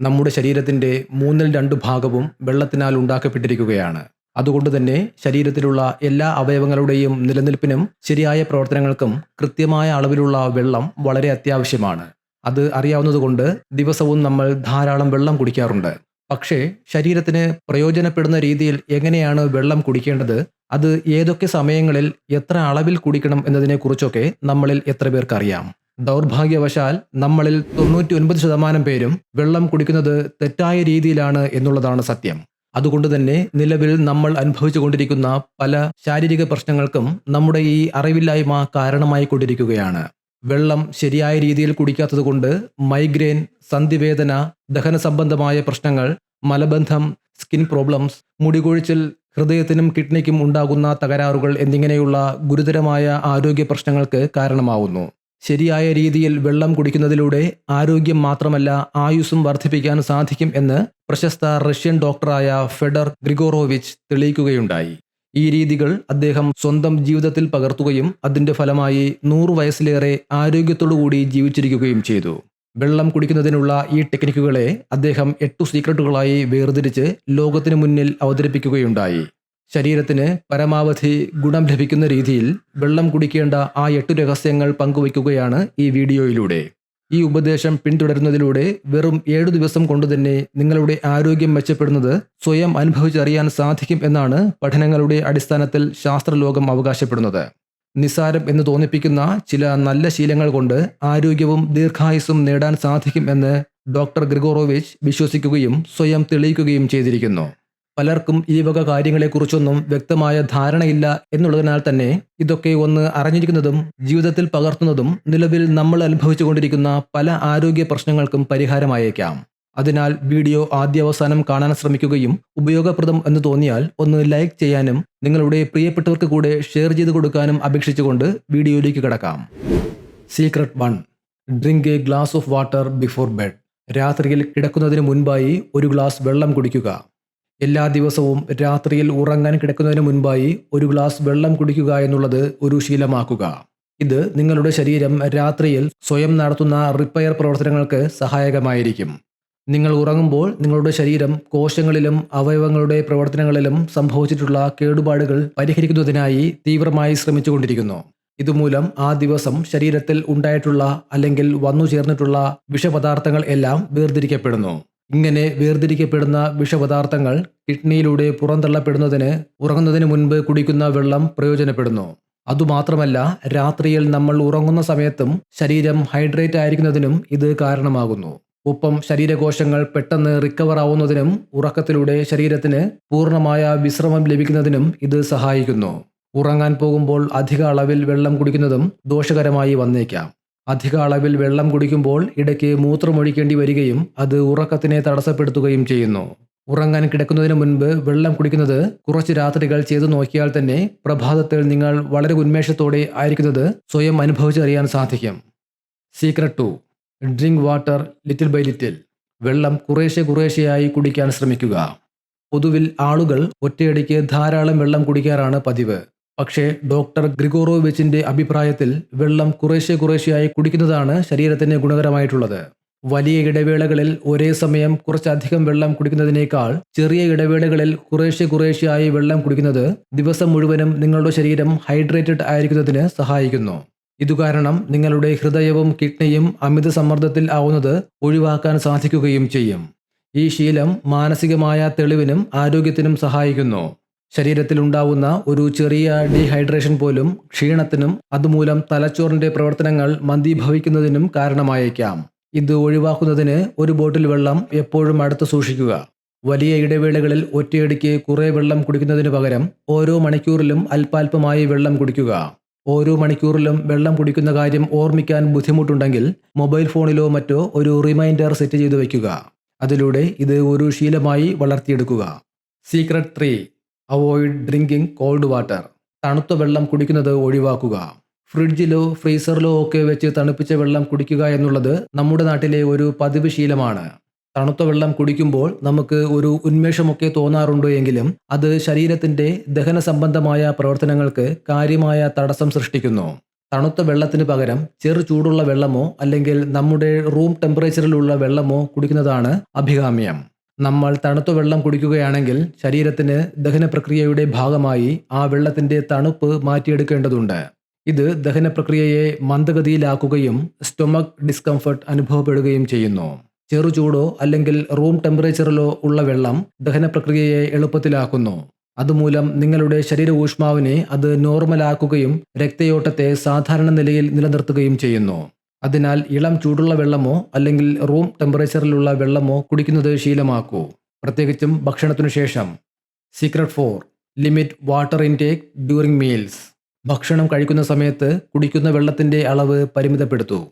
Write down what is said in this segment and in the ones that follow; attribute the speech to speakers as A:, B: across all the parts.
A: നമ്മുടെ ശരീരത്തിന്റെ മൂന്നിൽ രണ്ട് ഭാഗവും വെള്ളത്തിനാൽ ഉണ്ടാക്കപ്പെട്ടിരിക്കുകയാണ്. അതുകൊണ്ട് തന്നെ ശരീരത്തിലുള്ള എല്ലാ അവയവങ്ങളുടെയും നിലനിൽപ്പിനും ശരിയായ പ്രവർത്തനങ്ങൾക്കും കൃത്യമായ അളവിലുള്ള വെള്ളം വളരെ അത്യാവശ്യമാണ്. അത് അറിയാവുന്നതുകൊണ്ട് ദിവസവും നമ്മൾ ധാരാളം വെള്ളം കുടിക്കാറുണ്ട്. പക്ഷേ ശരീരത്തിന് പ്രയോജനപ്പെടുന്ന രീതിയിൽ എങ്ങനെയാണ് വെള്ളം കുടിക്കേണ്ടത്? അത് ഏതൊക്കെ സമയങ്ങളിൽ എത്ര അളവിൽ കുടിക്കണം എന്നതിനെക്കുറിച്ചൊക്കെ നമ്മളിൽ എത്ര പേർക്കറിയാം? ദൗർഭാഗ്യവശാൽ നമ്മളിൽ തൊണ്ണൂറ്റി ഒൻപത് ശതമാനം പേരും വെള്ളം കുടിക്കുന്നത് തെറ്റായ രീതിയിലാണ് എന്നുള്ളതാണ് സത്യം. അതുകൊണ്ട് തന്നെ നിലവിൽ നമ്മൾ അനുഭവിച്ചു കൊണ്ടിരിക്കുന്ന പല ശാരീരിക പ്രശ്നങ്ങൾക്കും നമ്മുടെ ഈ അറിവില്ലായ്മ കാരണമായി കൊണ്ടിരിക്കുകയാണ്. വെള്ളം ശരിയായ രീതിയിൽ കുടിക്കാത്തതുകൊണ്ട് മൈഗ്രെയിൻ സന്ധിവേദന ദഹന സംബന്ധമായ പ്രശ്നങ്ങൾ മലബന്ധം സ്കിൻ പ്രോബ്ലംസ് മുടികൊഴിച്ചിൽ ഹൃദയത്തിനും കിഡ്നിക്കും ഉണ്ടാകുന്ന തകരാറുകൾ എന്നിങ്ങനെയുള്ള ഗുരുതരമായ ആരോഗ്യ പ്രശ്നങ്ങൾക്ക് കാരണമാവുന്നു. ശരിയായ രീതിയിൽ വെള്ളം കുടിക്കുന്നതിലൂടെ ആരോഗ്യം മാത്രമല്ല ആയുസ്സും വർദ്ധിപ്പിക്കാൻ സാധിക്കും എന്ന് പ്രശസ്ത റഷ്യൻ ഡോക്ടറായ ഫെഡർ ഗ്രിഗോറോവിച്ച് തെളിയിക്കുകയുണ്ടായി. ഈ രീതികൾ അദ്ദേഹം സ്വന്തം ജീവിതത്തിൽ പകർത്തുകയും അതിന്റെ ഫലമായി നൂറ് വയസ്സിലേറെ ആരോഗ്യത്തോടുകൂടി ജീവിച്ചിരിക്കുകയും ചെയ്തു. വെള്ളം കുടിക്കുന്നതിനുള്ള ഈ ടെക്നിക്കുകളെ അദ്ദേഹം എട്ടു സീക്രട്ടുകളായി വേർതിരിച്ച് ലോകത്തിനു മുന്നിൽ അവതരിപ്പിക്കുകയുണ്ടായി. ശരീരത്തിന് പരമാവധി ഗുണം ലഭിക്കുന്ന രീതിയിൽ വെള്ളം കുടിക്കേണ്ട ആ എട്ടു രഹസ്യങ്ങൾ പങ്കുവയ്ക്കുകയാണ് ഈ വീഡിയോയിലൂടെ. ഈ ഉപദേശം പിന്തുടരുന്നതിലൂടെ വെറും ഏഴു ദിവസം കൊണ്ട് തന്നെ നിങ്ങളുടെ ആരോഗ്യം മെച്ചപ്പെടുന്നത് സ്വയം അനുഭവിച്ചറിയാൻ സാധിക്കും എന്നാണ് പഠനങ്ങളുടെ അടിസ്ഥാനത്തിൽ ശാസ്ത്രലോകം അവകാശപ്പെടുന്നത്. നിസാരം എന്ന് തോന്നിപ്പിക്കുന്ന ചില നല്ല ശീലങ്ങൾ കൊണ്ട് ആരോഗ്യവും ദീർഘായുസ്സും നേടാൻ സാധിക്കും എന്ന് ഡോക്ടർ ഗ്രിഗോറോവിച്ച് വിശ്വസിക്കുകയും സ്വയം തെളിയിക്കുകയും ചെയ്തിരിക്കുന്നു. പലർക്കും ഈ വക കാര്യങ്ങളെക്കുറിച്ചൊന്നും വ്യക്തമായ ധാരണയില്ല എന്നുള്ളതിനാൽ തന്നെ ഇതൊക്കെ ഒന്ന് അറിഞ്ഞിരിക്കുന്നതും ജീവിതത്തിൽ പകർത്തുന്നതും നിലവിൽ നമ്മൾ അനുഭവിച്ചുകൊണ്ടിരിക്കുന്ന പല ആരോഗ്യ പ്രശ്നങ്ങൾക്കും പരിഹാരമായേക്കാം. അതിനാൽ വീഡിയോ ആദ്യാവസാനം കാണാൻ ശ്രമിക്കുകയും ഉപയോഗപ്രദം എന്ന് തോന്നിയാൽ ഒന്ന് ലൈക്ക് ചെയ്യാനും നിങ്ങളുടെ പ്രിയപ്പെട്ടവർക്ക് കൂടെ ഷെയർ ചെയ്ത് കൊടുക്കാനും അപേക്ഷിച്ചുകൊണ്ട് വീഡിയോയിലേക്ക് കിടക്കാം. Secret one drink a glass of water before bed രാത്രിയിൽ കിടക്കുന്നതിന് മുൻപായി ഒരു ഗ്ലാസ് വെള്ളം കുടിക്കുക. എല്ലാ ദിവസവും രാത്രിയിൽ ഉറങ്ങാൻ കിടക്കുന്നതിന് മുൻപായി ഒരു ഗ്ലാസ് വെള്ളം കുടിക്കുക എന്നുള്ളത് ഒരു ശീലമാക്കുക. ഇത് നിങ്ങളുടെ ശരീരം രാത്രിയിൽ സ്വയം നടത്തുന്ന റിപ്പയർ പ്രവർത്തനങ്ങൾക്ക് സഹായകമായിരിക്കും. നിങ്ങൾ ഉറങ്ങുമ്പോൾ നിങ്ങളുടെ ശരീരം കോശങ്ങളിലും അവയവങ്ങളുടെ പ്രവർത്തനങ്ങളിലും സംഭവിച്ചിട്ടുള്ള കേടുപാടുകൾ പരിഹരിക്കുന്നതിനായി തീവ്രമായി ശ്രമിച്ചുകൊണ്ടിരിക്കുന്നു. ഇതുമൂലം ആ ദിവസം ശരീരത്തിൽ ഉണ്ടായിട്ടുള്ള അല്ലെങ്കിൽ വന്നു ചേർന്നിട്ടുള്ള വിഷപദാർത്ഥങ്ങൾ എല്ലാം വേർതിരിക്കപ്പെടുന്നു. ഇങ്ങനെ വേർതിരിക്കപ്പെടുന്ന വിഷപദാർത്ഥങ്ങൾ കിഡ്നിയിലൂടെ പുറന്തള്ളപ്പെടുന്നതിന് ഉറങ്ങുന്നതിന് മുൻപ് കുടിക്കുന്ന വെള്ളം പ്രയോജനപ്പെടുന്നു. അതുമാത്രമല്ല രാത്രിയിൽ നമ്മൾ ഉറങ്ങുന്ന സമയത്തും ശരീരം ഹൈഡ്രേറ്റ് ആയിരിക്കുന്നതിനും ഇത് കാരണമാകുന്നു. ഒപ്പം ശരീരകോശങ്ങൾ പെട്ടെന്ന് റിക്കവർ ആവുന്നതിനും ഉറക്കത്തിലൂടെ ശരീരത്തിന് പൂർണമായ വിശ്രമം ലഭിക്കുന്നതിനും ഇത് സഹായിക്കുന്നു. ഉറങ്ങാൻ പോകുമ്പോൾ അധിക അളവിൽ വെള്ളം കുടിക്കുന്നതും ദോഷകരമായി വന്നേക്കാം. അധിക അളവിൽ വെള്ളം കുടിക്കുമ്പോൾ ഇടയ്ക്ക് മൂത്രമൊഴിക്കേണ്ടി വരികയും അത് ഉറക്കത്തിനെ തടസ്സപ്പെടുത്തുകയും ചെയ്യുന്നു. ഉറങ്ങാൻ കിടക്കുന്നതിന് മുൻപ് വെള്ളം കുടിക്കുന്നത് കുറച്ച് രാത്രികൾ ചെയ്തു നോക്കിയാൽ തന്നെ പ്രഭാതത്തിൽ നിങ്ങൾ വളരെ ഉന്മേഷത്തോടെ ആയിരിക്കുന്നത് സ്വയം അനുഭവിച്ചറിയാൻ സാധിക്കും. Secret two drink water little by little വെള്ളം കുറേശ്ശെ കുറേശ്ശെയായി കുടിക്കാൻ ശ്രമിക്കുക. പൊതുവിൽ ആളുകൾ ഒറ്റയടിക്ക് ധാരാളം വെള്ളം കുടിക്കാറാണ് പതിവ്. പക്ഷേ ഡോക്ടർ ഗ്രിഗോറോവിച്ചിന്റെ അഭിപ്രായത്തിൽ വെള്ളം കുറേശ്ശെ കുറേശ്ശെയായി കുടിക്കുന്നതാണ് ശരീരത്തിന് ഗുണകരമായിട്ടുള്ളത്. വലിയ ഇടവേളകളിൽ ഒരേ സമയം കുറച്ചധികം വെള്ളം കുടിക്കുന്നതിനേക്കാൾ ചെറിയ ഇടവേളകളിൽ കുറേശ്ശെ കുറേശ്ശെയായി വെള്ളം കുടിക്കുന്നത് ദിവസം മുഴുവനും നിങ്ങളുടെ ശരീരം ഹൈഡ്രേറ്റഡ് ആയിരിക്കുന്നതിന് സഹായിക്കുന്നു. ഇതുകാരണം നിങ്ങളുടെ ഹൃദയവും കിഡ്നിയും അമിത സമ്മർദ്ദത്തിൽ ആവുന്നത് ഒഴിവാക്കാൻ സാധിക്കുകയും ചെയ്യും. ഈ ശീലം മാനസികമായ തെളിവിനും ആരോഗ്യത്തിനും സഹായിക്കുന്നു. ശരീരത്തിൽ ഉണ്ടാവുന്ന ഒരു ചെറിയ ഡീഹൈഡ്രേഷൻ പോലും ക്ഷീണത്തിനും അതുമൂലം തലച്ചോറിന്റെ പ്രവർത്തനങ്ങൾ മന്ദീഭവിക്കുന്നതിനും കാരണമായേക്കാം. ഇത് ഒഴിവാക്കുന്നതിന് ഒരു ബോട്ടിൽ വെള്ളം എപ്പോഴും അടുത്ത് സൂക്ഷിക്കുക. വലിയ ഇടവേളകളിൽ ഒറ്റയടിക്ക് കുറേ വെള്ളം കുടിക്കുന്നതിന് പകരം ഓരോ മണിക്കൂറിലും അല്പാൽപമായി വെള്ളം കുടിക്കുക. ഓരോ മണിക്കൂറിലും വെള്ളം കുടിക്കുന്ന കാര്യം ഓർമ്മിക്കാൻ ബുദ്ധിമുട്ടുണ്ടെങ്കിൽ മൊബൈൽ ഫോണിലോ മറ്റോ ഒരു റിമൈൻഡർ സെറ്റ് ചെയ്തു വയ്ക്കുക. അതിലൂടെ ഇത് ഒരു ശീലമായി വളർത്തിയെടുക്കുക. Secret three. Avoid drinking cold water തണുത്ത വെള്ളം കുടിക്കുന്നത് ഒഴിവാക്കുക. ഫ്രിഡ്ജിലോ ഫ്രീസറിലോ ഒക്കെ വെച്ച് തണുപ്പിച്ച വെള്ളം കുടിക്കുക എന്നുള്ളത് നമ്മുടെ നാട്ടിലെ ഒരു പതിവ് ശീലമാണ്. തണുത്ത വെള്ളം കുടിക്കുമ്പോൾ നമുക്ക് ഒരു ഉന്മേഷമൊക്കെ തോന്നാറുണ്ടോ എങ്കിലും അത് ശരീരത്തിന്റെ ദഹന സംബന്ധമായ പ്രവർത്തനങ്ങൾക്ക് കാര്യമായ തടസ്സം സൃഷ്ടിക്കുന്നു. തണുത്ത വെള്ളത്തിന് പകരം ചെറു ചൂടുള്ള വെള്ളമോ അല്ലെങ്കിൽ നമ്മുടെ റൂം ടെമ്പറേച്ചറിലുള്ള വെള്ളമോ കുടിക്കുന്നതാണ് അഭികാമ്യം. നമ്മൾ തണുത്ത വെള്ളം കുടിക്കുകയാണെങ്കിൽ ശരീരത്തിന് ദഹന പ്രക്രിയയുടെ ഭാഗമായി ആ വെള്ളത്തിന്റെ തണുപ്പ് മാറ്റിയെടുക്കേണ്ടതുണ്ട്. ഇത് ദഹന പ്രക്രിയയെ മന്ദഗതിയിലാക്കുകയും സ്റ്റൊമക് ഡിസ്കംഫർട്ട് അനുഭവപ്പെടുകയും ചെയ്യുന്നു. ചെറുചൂടോ അല്ലെങ്കിൽ റൂം ടെമ്പറേച്ചറിലോ ഉള്ള വെള്ളം ദഹന പ്രക്രിയയെ എളുപ്പത്തിലാക്കുന്നു. അതുമൂലം നിങ്ങളുടെ ശരീര ഊഷ്മാവിനെ അത് നോർമലാക്കുകയും രക്തയോട്ടത്തെ സാധാരണ നിലയിൽ നിലനിർത്തുകയും ചെയ്യുന്നു. അതിനാൽ ഇളം ചൂടുള്ള വെള്ളമോ അല്ലെങ്കിൽ റൂം ടെമ്പറേച്ചറിലുള്ള വെള്ളമോ കുടിക്കുന്നത് ശീലമാക്കൂ. പ്രത്യേകിച്ചും ഭക്ഷണത്തിനു ശേഷം. Secret four limit water intake during meals ഭക്ഷണം കഴിക്കുന്ന സമയത്ത് കുടിക്കുന്ന വെള്ളത്തിന്റെ അളവ് പരിമിതപ്പെടുത്തൂ.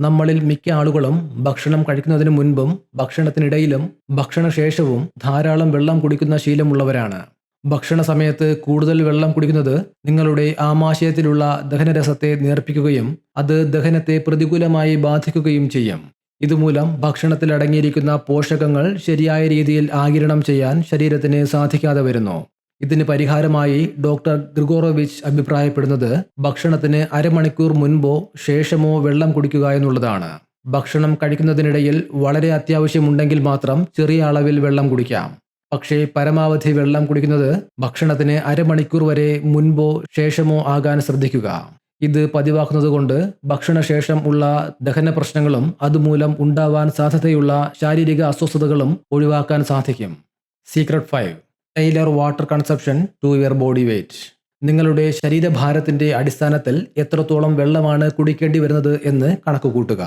A: നമ്മളിൽ മിക്ക ആളുകളും ഭക്ഷണം കഴിക്കുന്നതിന് മുൻപും ഭക്ഷണത്തിനിടയിലും ഭക്ഷണശേഷവും ധാരാളം വെള്ളം കുടിക്കുന്ന ശീലമുള്ളവരാണ്. ഭക്ഷണ സമയത്ത് കൂടുതൽ വെള്ളം കുടിക്കുന്നത് നിങ്ങളുടെ ആമാശയത്തിലുള്ള ദഹനരസത്തെ നേർപ്പിക്കുകയും അത് ദഹനത്തെ പ്രതികൂലമായി ബാധിക്കുകയും ചെയ്യും. ഇതുമൂലം ഭക്ഷണത്തിൽ അടങ്ങിയിരിക്കുന്ന പോഷകങ്ങൾ ശരിയായ രീതിയിൽ ആകിരണം ചെയ്യാൻ ശരീരത്തിന് സാധിക്കാതെ വരുന്നു. ഇതിന് പരിഹാരമായി ഡോക്ടർ ഗ്രിഗോറോവിച്ച് അഭിപ്രായപ്പെടുന്നത് ഭക്ഷണത്തിന് അരമണിക്കൂർ മുൻപോ ശേഷമോ വെള്ളം കുടിക്കുക എന്നുള്ളതാണ്. ഭക്ഷണം കഴിക്കുന്നതിനിടയിൽ വളരെ അത്യാവശ്യമുണ്ടെങ്കിൽ മാത്രം ചെറിയ അളവിൽ വെള്ളം കുടിക്കാം. പക്ഷേ പരമാവധി വെള്ളം കുടിക്കുന്നത് ഭക്ഷണത്തിന് അരമണിക്കൂർ വരെ മുൻപോ ശേഷമോ ആകാൻ ശ്രദ്ധിക്കുക. ഇത് പതിവാക്കുന്നത് കൊണ്ട് ഭക്ഷണശേഷം ഉള്ള ദഹന പ്രശ്നങ്ങളും അതുമൂലം ഉണ്ടാവാൻ സാധ്യതയുള്ള ശാരീരിക അസ്വസ്ഥതകളും ഒഴിവാക്കാൻ സാധിക്കും. Secret five tailor water consumption to your body weight നിങ്ങളുടെ ശരീരഭാരത്തിന്റെ അടിസ്ഥാനത്തിൽ എത്രത്തോളം വെള്ളമാണ് കുടിക്കേണ്ടി വരുന്നത് എന്ന് കണക്കുകൂട്ടുക.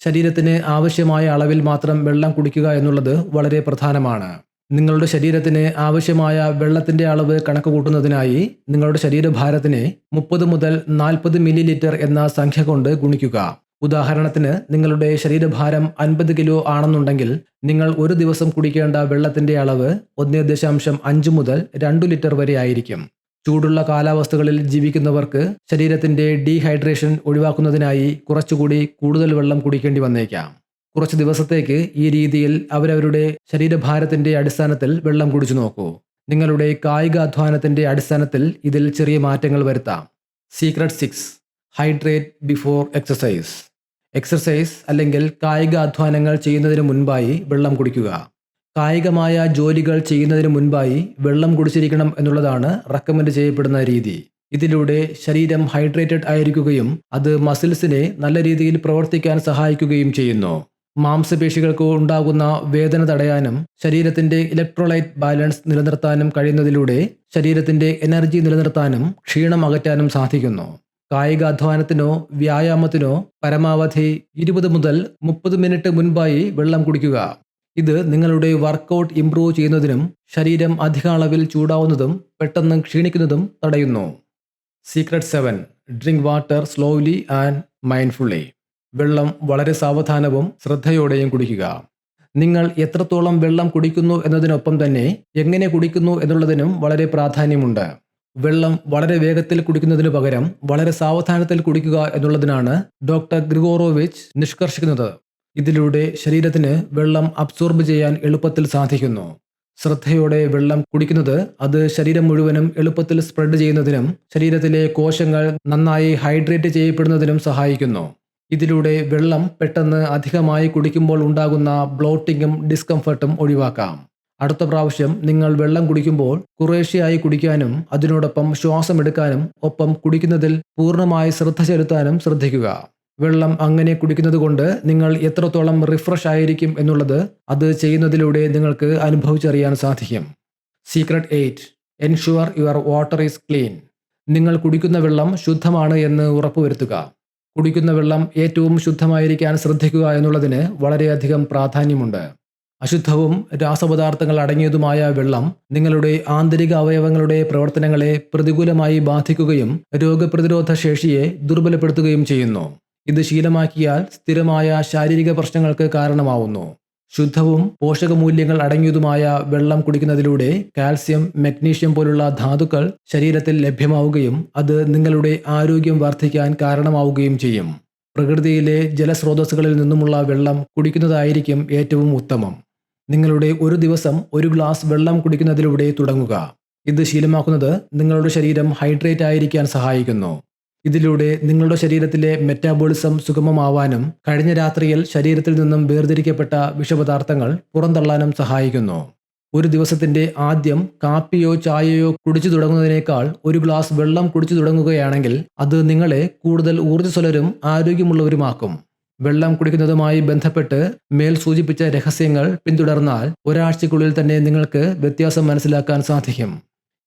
A: ശരീരത്തിന് ആവശ്യമായ അളവിൽ മാത്രം വെള്ളം കുടിക്കുക എന്നുള്ളത് വളരെ പ്രധാനമാണ്. നിങ്ങളുടെ ശരീരത്തിന് ആവശ്യമായ വെള്ളത്തിന്റെ അളവ് കണക്ക് കൂട്ടുന്നതിനായി നിങ്ങളുടെ ശരീരഭാരത്തിനെ മുപ്പത് മുതൽ നാൽപ്പത് മില്ലി ലിറ്റർ എന്ന സംഖ്യ കൊണ്ട് ഗുണിക്കുക. ഉദാഹരണത്തിന് നിങ്ങളുടെ ശരീരഭാരം അൻപത് കിലോ ആണെന്നുണ്ടെങ്കിൽ നിങ്ങൾ ഒരു ദിവസം കുടിക്കേണ്ട വെള്ളത്തിന്റെ അളവ് ഒന്ന് ദശാംശം അഞ്ച് മുതൽ രണ്ടു ലിറ്റർ വരെ ആയിരിക്കും. ചൂടുള്ള കാലാവസ്ഥകളിൽ ജീവിക്കുന്നവർക്ക് ശരീരത്തിന്റെ ഡീഹൈഡ്രേഷൻ ഒഴിവാക്കുന്നതിനായി കുറച്ചുകൂടി കൂടുതൽ വെള്ളം കുടിക്കേണ്ടി വന്നേക്കാം. കുറച്ച് ദിവസത്തേക്ക് ഈ രീതിയിൽ അവരവരുടെ ശരീരഭാരത്തിന്റെ അടിസ്ഥാനത്തിൽ വെള്ളം കുടിച്ചു നോക്കൂ. നിങ്ങളുടെ കായിക അധ്വാനത്തിന്റെ അടിസ്ഥാനത്തിൽ ഇതിൽ ചെറിയ മാറ്റങ്ങൾ വരുത്താം. Secret six hydrate before exercise exercise അല്ലെങ്കിൽ കായിക അധ്വാനങ്ങൾ ചെയ്യുന്നതിന് മുൻപായി വെള്ളം കുടിക്കുക. കായികമായ ജോലികൾ ചെയ്യുന്നതിന് മുൻപായി വെള്ളം കുടിച്ചിരിക്കണം എന്നുള്ളതാണ് റെക്കമെൻഡ് ചെയ്യപ്പെടുന്ന രീതി. ഇതിലൂടെ ശരീരം ഹൈഡ്രേറ്റഡ് ആയിരിക്കുകയും അത് മസിൽസിനെ നല്ല രീതിയിൽ പ്രവർത്തിക്കാൻ സഹായിക്കുകയും ചെയ്യുന്നു. മാംസപേശികൾക്ക് ഉണ്ടാകുന്ന വേദന തടയാനും ശരീരത്തിന്റെ ഇലക്ട്രോലൈറ്റ് ബാലൻസ് നിലനിർത്താനും കഴിയുന്നതിലൂടെ ശരീരത്തിന്റെ എനർജി നിലനിർത്താനും ക്ഷീണം അകറ്റാനും സാധിക്കുന്നു. കായിക അധ്വാനത്തിനോ വ്യായാമത്തിനോ പരമാവധി ഇരുപത് മുതൽ മുപ്പത് മിനിറ്റ് മുൻപായി വെള്ളം കുടിക്കുക. ഇത് നിങ്ങളുടെ വർക്കൗട്ട് ഇംപ്രൂവ് ചെയ്യുന്നതിനും ശരീരം അധിക അളവിൽ ചൂടാവുന്നതും പെട്ടെന്ന് ക്ഷീണിക്കുന്നതും തടയുന്നു. Secret seven drink water slowly and mindfully വെള്ളം വളരെ സാവധാനവും ശ്രദ്ധയോടെയും കുടിക്കുക. നിങ്ങൾ എത്രത്തോളം വെള്ളം കുടിക്കുന്നു എന്നതിനൊപ്പം തന്നെ എങ്ങനെ കുടിക്കുന്നു എന്നുള്ളതിനും വളരെ പ്രാധാന്യമുണ്ട്. വെള്ളം വളരെ വേഗത്തിൽ കുടിക്കുന്നതിനു പകരം വളരെ സാവധാനത്തിൽ കുടിക്കുക എന്നുള്ളതിനാണ് ഡോക്ടർ ഗ്രിഗോറോവിച്ച് നിഷ്കർഷിക്കുന്നത്. ഇതിലൂടെ ശരീരത്തിന് വെള്ളം അബ്സോർബ് ചെയ്യാൻ എളുപ്പത്തിൽ സാധിക്കുന്നു. ശ്രദ്ധയോടെ വെള്ളം കുടിക്കുന്നത് അത് ശരീരം മുഴുവനും എളുപ്പത്തിൽ സ്പ്രെഡ് ചെയ്യുന്നതിനും ശരീരത്തിലെ കോശങ്ങൾ നന്നായി ഹൈഡ്രേറ്റ് ചെയ്യപ്പെടുന്നതിനും സഹായിക്കുന്നു. ഇതിലൂടെ വെള്ളം പെട്ടെന്ന് അധികമായി കുടിക്കുമ്പോൾ ഉണ്ടാകുന്ന ബ്ലോട്ടിങ്ങും ഡിസ്കംഫർട്ടും ഒഴിവാക്കാം. അടുത്ത പ്രാവശ്യം നിങ്ങൾ വെള്ളം കുടിക്കുമ്പോൾ കുറേശ്ശെയായി കുടിക്കാനും അതിനോടൊപ്പം ശ്വാസം എടുക്കാനും ഒപ്പം കുടിക്കുന്നതിൽ പൂർണമായി ശ്രദ്ധ ചെലുത്താനും ശ്രദ്ധിക്കുക. വെള്ളം അങ്ങനെ കുടിക്കുന്നത് കൊണ്ട് നിങ്ങൾ എത്രത്തോളം റിഫ്രഷ് ആയിരിക്കും എന്നുള്ളത് അത് ചെയ്യുന്നതിലൂടെ നിങ്ങൾക്ക് അനുഭവിച്ചറിയാൻ സാധിക്കും. Secret eight ensure your water is clean നിങ്ങൾ കുടിക്കുന്ന വെള്ളം ശുദ്ധമാണ് എന്ന് ഉറപ്പുവരുത്തുക. കുടിക്കുന്ന വെള്ളം ഏറ്റവും ശുദ്ധമായിരിക്കാൻ ശ്രദ്ധിക്കുക എന്നുള്ളതിന് വളരെയധികം പ്രാധാന്യമുണ്ട്. അശുദ്ധവും രാസപദാർത്ഥങ്ങൾ അടങ്ങിയതുമായ വെള്ളം നിങ്ങളുടെ ആന്തരിക അവയവങ്ങളുടെ പ്രവർത്തനങ്ങളെ പ്രതികൂലമായി ബാധിക്കുകയും രോഗപ്രതിരോധ ശേഷിയെ ദുർബലപ്പെടുത്തുകയും ചെയ്യുന്നു. ഇത് ശീലമാക്കിയാൽ സ്ഥിരമായ ശാരീരിക പ്രശ്നങ്ങൾക്ക് കാരണമാവുന്നു. ശുദ്ധവും പോഷകമൂല്യങ്ങൾ അടങ്ങിയതുമായ വെള്ളം കുടിക്കുന്നതിലൂടെ കാൽസ്യം മഗ്നീഷ്യം പോലുള്ള ധാതുക്കൾ ശരീരത്തിൽ ലഭ്യമാവുകയും അത് നിങ്ങളുടെ ആരോഗ്യം വർദ്ധിക്കാൻ കാരണമാവുകയും ചെയ്യും. പ്രകൃതിയിലെ ജലസ്രോതസ്സുകളിൽ നിന്നുമുള്ള വെള്ളം കുടിക്കുന്നതായിരിക്കും ഏറ്റവും ഉത്തമം. നിങ്ങളുടെ ഒരു ദിവസം ഒരു ഗ്ലാസ് വെള്ളം കുടിക്കുന്നതിലൂടെ തുടങ്ങുക. ഇത് ശീലമാക്കുന്നത് നിങ്ങളുടെ ശരീരം ഹൈഡ്രേറ്റ് ആയിരിക്കാൻ സഹായിക്കുന്നു. ഇതിലൂടെ നിങ്ങളുടെ ശരീരത്തിലെ മെറ്റാബോളിസം സുഗമമാവാനും കഴിഞ്ഞ രാത്രിയിൽ ശരീരത്തിൽ നിന്നും വേർതിരിക്കപ്പെട്ട വിഷപദാർത്ഥങ്ങൾ പുറന്തള്ളാനും സഹായിക്കുന്നു. ഒരു ദിവസത്തിന്റെ ആദ്യം കാപ്പിയോ ചായയോ കുടിച്ചു തുടങ്ങുന്നതിനേക്കാൾ ഒരു ഗ്ലാസ് വെള്ളം കുടിച്ചു തുടങ്ങുകയാണെങ്കിൽ അത് നിങ്ങളെ കൂടുതൽ ഊർജസ്വലരും ആരോഗ്യമുള്ളവരുമാക്കും. വെള്ളം കുടിക്കുന്നതുമായി ബന്ധപ്പെട്ട് മേൽ സൂചിപ്പിച്ച രഹസ്യങ്ങൾ പിന്തുടർന്നാൽ ഒരാഴ്ചക്കുള്ളിൽ തന്നെ നിങ്ങൾക്ക് വ്യത്യാസം മനസ്സിലാക്കാൻ സാധിക്കും.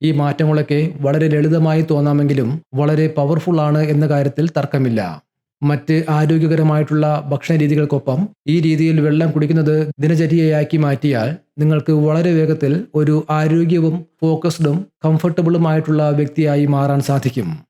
A: ഈ മാറ്റങ്ങളൊക്കെ വളരെ ലളിതമായി തോന്നാമെങ്കിലും വളരെ പവർഫുൾ ആണ് എന്ന കാര്യത്തിൽ തർക്കമില്ല. മറ്റ് ആരോഗ്യകരമായിട്ടുള്ള ഭക്ഷണ രീതികൾക്കൊപ്പം ഈ രീതിയിൽ വെള്ളം കുടിക്കുന്നത് ദിനചര്യയാക്കി മാറ്റിയാൽ നിങ്ങൾക്ക് വളരെ വേഗത്തിൽ ഒരു ആരോഗ്യവും ഫോക്കസ്ഡും കംഫർട്ടബിളുമായിട്ടുള്ള വ്യക്തിയായി മാറാൻ സാധിക്കും.